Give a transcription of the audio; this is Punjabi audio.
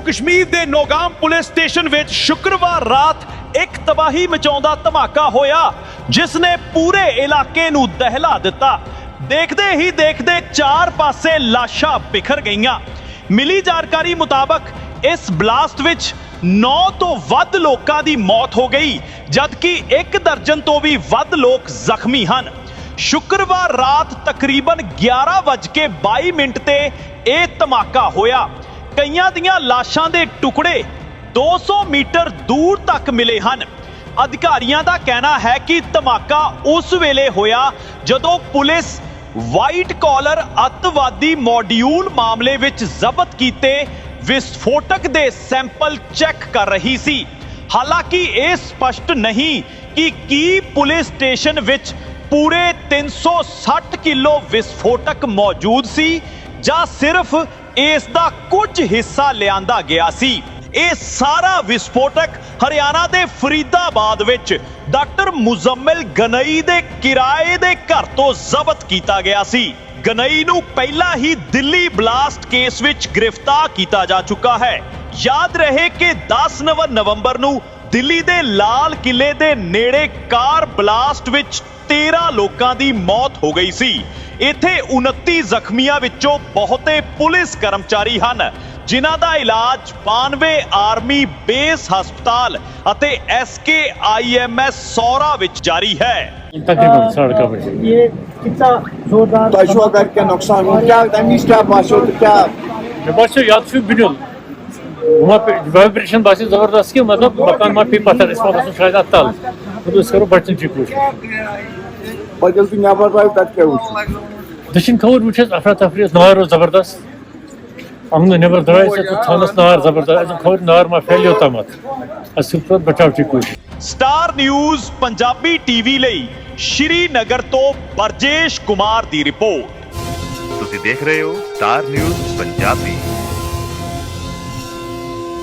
ਕਸ਼ਮੀਰ ਦੇ ਨੋਗਾਮ ਪੁਲਿਸ ਸਟੇਸ਼ਨ ਵਿੱਚ ਸ਼ੁੱਕਰਵਾਰ ਰਾਤ ਇੱਕ ਤਬਾਹੀ ਮਚਾਉਂਦਾ ਧਮਾਕਾ ਹੋਇਆ ਜਿਸ ਨੇ ਪੂਰੇ ਇਲਾਕੇ ਨੂੰ ਦਹਿਲਾ ਦਿੱਤਾ। ਦੇਖਦੇ ਹੀ ਦੇਖਦੇ ਚਾਰ ਪਾਸੇ ਲਾਸ਼ਾਂ ਬਿਖਰ ਗਈਆਂ। ਮਿਲੀ ਜਾਣਕਾਰੀ ਮੁਤਾਬਕ, ਇਸ ਬਲਾਸਟ ਵਿੱਚ 9 ਤੋਂ ਵੱਧ ਲੋਕਾਂ ਦੀ ਮੌਤ ਹੋ ਗਈ, ਜਦਕਿ ਇੱਕ ਦਰਜਨ ਤੋਂ ਵੀ ਵੱਧ ਲੋਕ ਜ਼ਖਮੀ ਹਨ। ਸ਼ੁੱਕਰਵਾਰ ਰਾਤ ਤਕਰੀਬਨ 11:22 ਮਿੰਟ ਤੇ ਇਹ ਧਮਾਕਾ ਹੋਇਆ। ਕਈਆਂ ਦੀਆਂ ਲਾਸ਼ਾਂ ਦੇ ਟੁਕੜੇ 200 ਮੀਟਰ ਦੂਰ ਤੱਕ ਮਿਲੇ ਹਨ। ਅਧਿਕਾਰੀਆਂ ਦਾ ਕਹਿਣਾ ਹੈ ਕਿ ਧਮਾਕਾ ਉਸ ਵੇਲੇ ਹੋਇਆ ਜਦੋਂ ਪੁਲਿਸ ਵਾਈਟ ਕਾਲਰ ਅੱਤਵਾਦੀ ਮੋਡਿਊਲ ਮਾਮਲੇ ਵਿੱਚ ਜ਼ਬਤ ਕੀਤੇ ਵਿਸਫੋਟਕ ਦੇ ਸੈਂਪਲ ਚੈੱਕ ਕਰ ਰਹੀ ਸੀ। ਹਾਲਾਂਕਿ ਇਹ ਸਪਸ਼ਟ ਨਹੀਂ ਕਿ ਕੀ ਪੁਲਿਸ ਸਟੇਸ਼ਨ ਵਿੱਚ ਪੂਰੇ 360 ਕਿਲੋ ਵਿਸਫੋਟਕ ਮੌਜੂਦ ਸੀ ਜਾਂ ਸਿਰਫ ਇਸ ਦਾ ਕੁਝ ਹਿੱਸਾ ਲਿਆਂਦਾ ਗਿਆ ਸੀ। ਇਹ ਸਾਰਾ ਵਿਸਫੋਟਕ ਹਰਿਆਣਾ ਦੇ ਫਰੀਦਾਬਾਦ ਵਿੱਚ ਡਾਕਟਰ ਮੁਜ਼ੰਮਲ ਗਨਈ ਦੇ ਕਿਰਾਏ ਦੇ ਘਰ ਤੋਂ ਜ਼ਬਤ ਕੀਤਾ ਗਿਆ ਸੀ। ਗਨਈ ਨੂੰ ਪਹਿਲਾਂ ਹੀ ਦਿੱਲੀ ਬਲਾਸਟ ਕੇਸ ਵਿੱਚ ਗ੍ਰਿਫਤਾਰ ਕੀਤਾ ਜਾ ਚੁੱਕਾ ਹੈ। ਯਾਦ ਰਹੇ ਕਿ 10 ਨਵ- ਨਵੰਬਰ ਨੂੰ ਦਿੱਲੀ ਦੇ ਲਾਲ ਕਿਲੇ ਦੇ ਨੇੜੇ ਕਾਰ ਬਲਾਸਟ ਵਿੱਚ 13 ਲੋਕਾਂ ਦੀ ਮੌਤ ਹੋ ਗਈ ਸੀ। ਇੱਥੇ 29 ਜ਼ਖਮੀਆਂ ਵਿੱਚੋਂ ਬਹੁਤੇ ਪੁਲਿਸ ਕਰਮਚਾਰੀ ਹਨ ਜਿਨ੍ਹਾਂ ਦਾ ਇਲਾਜ 92 ਆਰਮੀ ਬੇਸ ਹਸਪਤਾਲ ਅਤੇ ਐਸਕੇਆਈਐਮਐਸ ਸੌਰਾ ਵਿੱਚ ਜਾਰੀ ਹੈ तकरीबन साढ़े का बजे ये कितना जोरदार Taşua verken noksan क्या demiş क्या başladı क्या बस याद şu biliyorum. वहाँ पे वाइब्रेशन बासी जबरदस्त की मतलब मकान में भी पत्थर इसमें बस शायद अत्ताल वो तो इसको बर्तन चिकू Bacıl بایدلتون نباید تک Dışın kavurmuşuz, afrat afriyaz, nahar o zabardast. Amnu nevar draysa, tu thanas nahar zabardast, azim kavur nahar ma failio tamat. ਅਸੁਪਰ ਬਚਾਅ ਦੀ ਕੋਸ਼ਿਸ਼ ਸਟਾਰ ਨਿਊਜ਼ ਪੰਜਾਬੀ ਟੀਵੀ ਲਈ ਸ਼੍ਰੀ ਨਗਰ ਤੋਂ ਬਰਜੇਸ਼ ਕੁਮਾਰ ਦੀ ਰਿਪੋਰਟ ਤੁਸੀਂ ਦੇਖ ਰਹੇ ਹੋ ਸਟਾਰ ਨਿਊਜ਼ ਪੰਜਾਬੀ